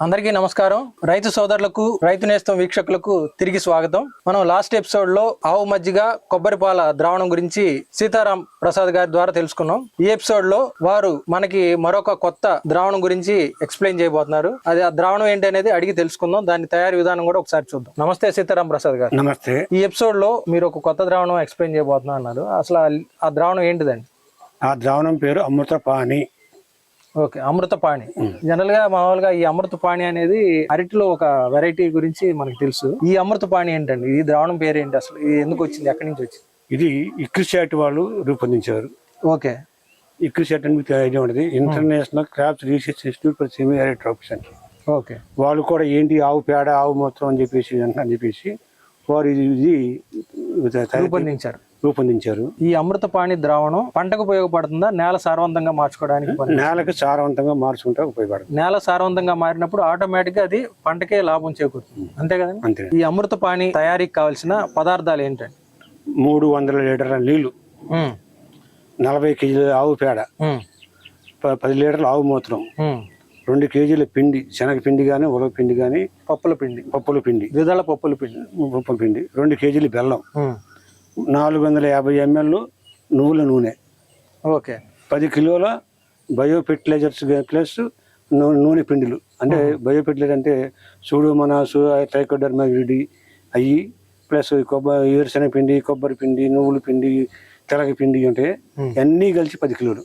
అందరికీ నమస్కారం. రైతు సోదరులకు రైతు నేస్తం వీక్షకులకు తిరిగి స్వాగతం. మనం లాస్ట్ ఎపిసోడ్లో ఆవు మజ్జిగ కొబ్బరి పాల ద్రావణం గురించి సీతారాం ప్రసాద్ గారి ద్వారా తెలుసుకున్నాం. ఈ ఎపిసోడ్లో వారు మనకి మరొక కొత్త ద్రావణం గురించి ఎక్స్ప్లెయిన్ చేయబోతున్నారు. అది ఆ ద్రావణం ఏంటి అనేది అడిగి తెలుసుకుందాం. దాని తయారీ విధానం కూడా ఒకసారి చూద్దాం. నమస్తే సీతారాం ప్రసాద్ గారు. నమస్తే. ఈ ఎపిసోడ్లో మీరు ఒక కొత్త ద్రావణం ఎక్స్ప్లెయిన్ చేయబోతున్నా అన్నారు అసలు ఆ- ఆ ద్రావణం ఏంటిదండి? ఆ ద్రావణం పేరు అమృతపాణి. ఓకే అమృతపాణి జనరల్గా మామూలుగా ఈ అమృతపాణి అనేది అరటిలో ఒక వెరైటీ గురించి మనకు తెలుసు. ఈ అమృతపాణి ఏంటండి? ఈ ద్రావణం పేరు ఏంటి అసలు? ఇది ఎందుకు వచ్చింది? ఎక్కడి నుంచి వచ్చింది? ఇది ఇక్రిషాట్ వాళ్ళు రూపొందించారు. ఓకే. ఇక్రిషాట్ అని మీకు ఐడియా ఉండదు. International crops research institute for semi అని. ఓకే. వాళ్ళు కూడా ఏంటి ఆవు పేడ ఆవు మూత్రం అని చెప్పేసి అని చెప్పేసి వారు ఇది రూపొందించారు. రూపొందించారు. ఈ అమృతపాణి ద్రావణం పంటకు ఉపయోగపడుతుందా? నేల సారవంతంగా మార్చుకోవడానికి నేలకు సారవంతంగా మార్చుకుంటే ఉపయోగపడుతుంది. నేల సారవంతంగా మారినప్పుడు ఆటోమేటిక్గా అది పంటకే లాభం చేకూరుతుంది. అంతే కదండి? అంతే. ఈ అమృతపాణి తయారీకి కావాల్సిన పదార్థాలు ఏంటండి? మూడు వందల లీటర్ల నీళ్ళు నలభై కేజీల ఆవు పేడ పది లీటర్ల ఆవు మూత్రం. రెండు కేజీల పిండి శనగ పిండి కానీ ఉలవ పిండి కానీ పప్పుల పిండి. పప్పుల పిండి. ద్విదళ పప్పుల పిండి. పప్పుల పిండి రెండు కేజీలు బెల్లం నాలుగు వందల యాభై ఎంఎల్ నువ్వుల నూనె. ఓకే. పది కిలోల బయో ఫెర్టిలైజర్స్ ప్లస్ నూనె పిండిలు. అంటే బయో ఫెర్టిలైజర్ అంటే సూడోమనాసు ట్రైకోడర్మా విడి అయ్యి ప్లస్ కొబ్బరి ఏరుశనగ పిండి కొబ్బరి పిండి నువ్వుల పిండి తెలగ పిండి అంటే. అన్నీ కలిసి పది కిలోలు.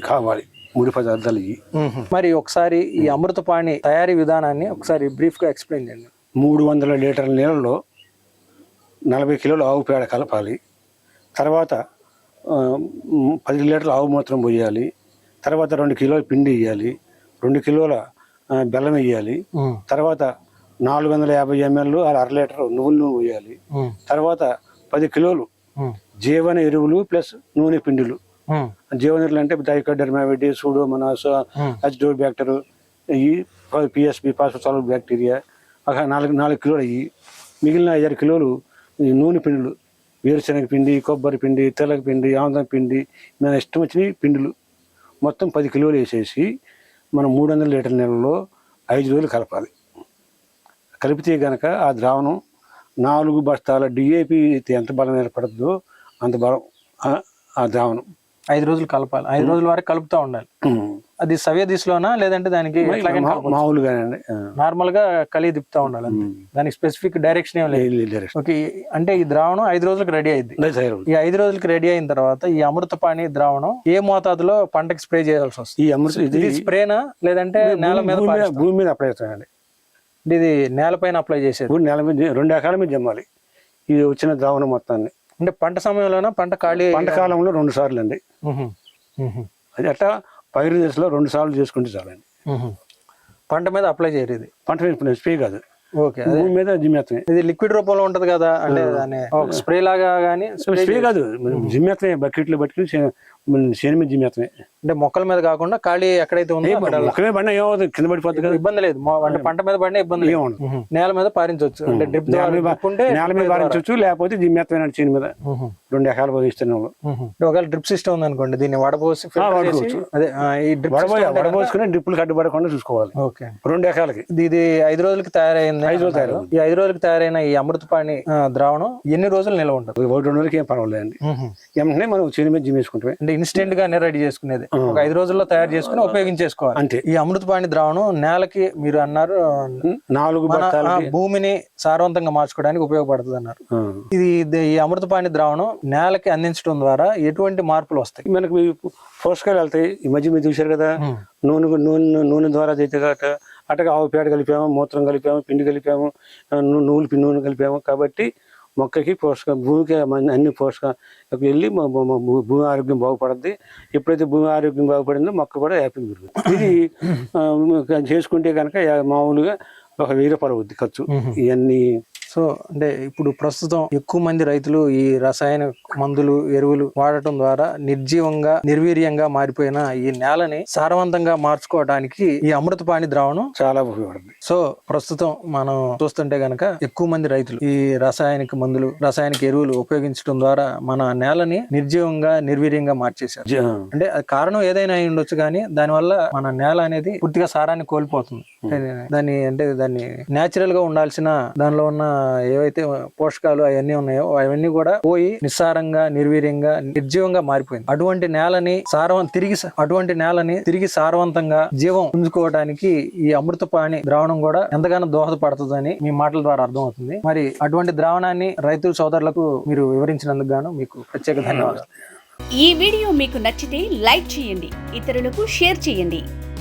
కావాలి. మూడు పదార్థాలు ఇవి. మరి ఒకసారి ఈ అమృతపాణి తయారీ విధానాన్ని ఒకసారి బ్రీఫ్గా ఎక్స్ప్లెయిన్ చేయండి. మూడు వందల లీటర్ల నీళ్ళలో నలభై కిలోల ఆవు పేడ కలపాలి. తర్వాత పది లీటర్ల ఆవు మూత్రం పోయాలి. తర్వాత రెండు కిలోల పిండి వేయాలి. రెండు కిలోల బెల్లం వేయాలి. తర్వాత నాలుగు వందల యాభై ఎంఎల్ అర లీటర్ నువ్వుల నూనె పోయాలి. ఉమ్, తర్వాత పది కిలోలు జీవన ఎరువులు ప్లస్ నూనె పిండిలు. జీవన ఎరువులు అంటే డైకోడర్మావిడి సూడోమనాస్ అజిడోర్ బ్యాక్టర్ ఈ పిఎస్బి పాస్పోసాల్ బ్యాక్టీరియా నాలుగు నాలుగు కిలోలు అయ్యి మిగిలిన ఐదారు కిలోలు ఈ నూనె పిండిలు వేరుశనగ పిండి కొబ్బరి పిండి తెల్లగ పిండి ఆముదం పిండి మన ఇష్టం వచ్చిన పిండిలు. మొత్తం పది కిలోలు వేసేసి మనం మూడు వందల లీటర్ల నీళ్ళలో ఐదు రోజులు కలపాలి. కలిపితే కనుక ఆ ద్రావణం నాలుగు బస్తాల డిఏపి ఎంత బలం ఏర్పడుతుందో అంత బలం ఆ ద్రావణం. ఐదు రోజులు కలపాలి. ఐదు రోజుల వరకు కలుపుతూ ఉండాలి. అది సవ్య దిశలోనా లేదంటే దానికి ఎట్లాగైనా మా- కలపొచ్చా? మామూలుగానండి ఆ. నార్మల్గా కలిగి తిప్పుతా ఉండాలి. దానికి స్పెసిఫిక్ డైరెక్షన్ ఏం లేదు. ఓకే అంటే ఈ ద్రావణం ఐదు రోజులకు రెడీ అయింది. ఈ ఐదు రోజులకి రెడీ అయిన తర్వాత ఈ అమృతపాణి ద్రావణం ఏ మోతాదులో పంటకి స్ప్రే చేయాల్సి వస్తుంది? ఈ అమృత ఇది స్ప్రేనా లేదంటే నేల మీద భూమి మీద అప్లై అవుతాయండి ఇది నేలపైన అప్లై చేసేది. నెల మీద రెండు ఎకరాల మీద జమ్మాలి. ఇది వచ్చిన ద్రావణం మొత్తాన్ని. అంటే పంట సమయంలోనా? పంట ఖాళీ పంట కాలంలో రెండు సార్లు అండి. అది అట్లా పైరు దశలో రెండు సార్లు చేసుకుంటే చాలండి. పంట మీద అప్లై చేయరు ఇది పంట స్ప్రే కాదు. ఓకే భూమి మీద జిమ్మేత్తమే ఇది లిక్విడ్ రూపంలో ఉంటది కదా అంటే స్ప్రే లాగా గానీ స్ప్రే కాదు. జిమ్మేత్తమే బకెట్లు బట్టి చేను మీద జిమ్మేత్తమే అంటే మొక్కల మీద కాకుండా ఖాళీ ఎక్కడైతే ఉందో పడినా ఏమవుతుంది కింద పడిపోతుంది కదా. ఇబ్బంది లేదు. అంటే పంట మీద పడినా ఇబ్బంది లేదు. ఏమవుతుంది. నేల మీద పారించవచ్చు. అంటే డ్రిప్ నేల ద్వారా మీద పారించవచ్చు లేకపోతే జిమ్మేత్తమే చేను మీద. రెండు ఎకరాలు పోయిస్తున్నాం. ఒకవేళ డ్రిప్ సిస్టమ్ ఉంది అనుకోండి దీన్ని వాడుకోవచ్చు. అదే ఈ డ్రిప్ వడబోసుకుని డ్రిప్పులు కట్టుబడకుండా చూసుకోవాలి. ఓకే. రెండు ఎకరాలకి. ఇది ఐదు రోజులకి తయారైంది ఐదు రోజులు అన్నారు. ఈ ఐదు రోజులకి తయారైన ఈ అమృతపాణి ద్రావణం ఎన్ని రోజులు నిల్వ ఉంటుంది? ఒకటి రెండు రోజులకి ఏం పర్వాలేదండి వెంటనే మనం చేను మీద జిమ్మేసుకుంటామే అంటే ఇన్స్టెంట్ గానే రెడీ చేసుకునేది. ఒక ఐదు రోజుల్లో తయారు చేసుకుని ఉపయోగించేసుకోవాలి. అంతే. ఈ అమృతపాణి ద్రావణం నేలకి మీరు అన్నారు నాలుగు భూమిని సారవంతంగా మార్చుకోవడానికి ఉపయోగపడుతుంది అన్నారు ఇది ఈ అమృతపాణి ద్రావణం నేలకి అందించడం ద్వారా ఎటువంటి మార్పులు వస్తాయి? మనకు పోషకాలు వెళ్తాయి. ఈ మధ్య మీరు చూశారు కదా నూనె నూనె నూనె ద్వారా అయితే అట అటగా ఆవు పేడ కలిపాము మూత్రం కలిపాము పిండి కలిపాము ఆ, ను- నువ్వులు పిండి నూనె కలిపాము. కాబట్టి మొక్కకి పోషక భూమికి అన్ని పోషక వెళ్ళి భూమి ఆరోగ్యం బాగుపడుద్ది. ఎప్పుడైతే భూమి ఆరోగ్యం బాగుపడిందో మొక్క కూడా హ్యాపీగా పెరుగుతుంది ఇది చేసుకుంటే కనుక మామూలుగా ఒక వెయ్యి రూపాయలు అవుద్ది ఖర్చు ఇవన్నీ సో అంటే ఇప్పుడు ప్రస్తుతం ఎక్కువ మంది రైతులు ఈ రసాయన మందులు ఎరువులు వాడటం ద్వారా నిర్జీవంగా నిర్వీర్యంగా మారిపోయిన ఈ నేలని సారవంతంగా మార్చుకోవడానికి ఈ అమృతపాణి ద్రావణం చాలా ఉపయోగపడుతుంది. సో ప్రస్తుతం మనం చూస్తుంటే గనక ఎక్కువ మంది రైతులు ఈ రసాయనిక మందులు రసాయనిక ఎరువులు ఉపయోగించడం ద్వారా మన నేలని నిర్జీవంగా నిర్వీర్యంగా మార్చేశారు. అంటే కారణం ఏదైనా అయి ఉండొచ్చు కానీ దానివల్ల మన నేల అనేది పూర్తిగా సారాన్ని కోల్పోతుంది. దాన్ని అంటే దాన్ని నేచురల్గా ఉండాల్సిన దానిలో ఉన్న ఏవైతే పోషకాలు అవన్నీ ఉన్నాయో అవన్నీ కూడా పోయి నిస్సారంగా నిర్వీర్యంగా నిర్జీవంగా మారిపోయింది. అటువంటి నేలని సారవం తిరిగి స- అటువంటి నేలని తిరిగి సారవంతంగా జీవం పుంజుకోవడానికి ఈ అమృతపాణి ద్రావణం కూడా ఎంతగానో దోహదపడుతుందని మీ మాటల ద్వారా అర్థమవుతుంది. మరి అటువంటి ద్రావణాన్ని రైతు సోదరులకు మీరు వివరించినందుకు గాను మీకు ప్రత్యేక ధన్యవాదాలు. ఈ వీడియో మీకు నచ్చితే లైక్ చేయండి ఇతరులకు షేర్ చేయండి.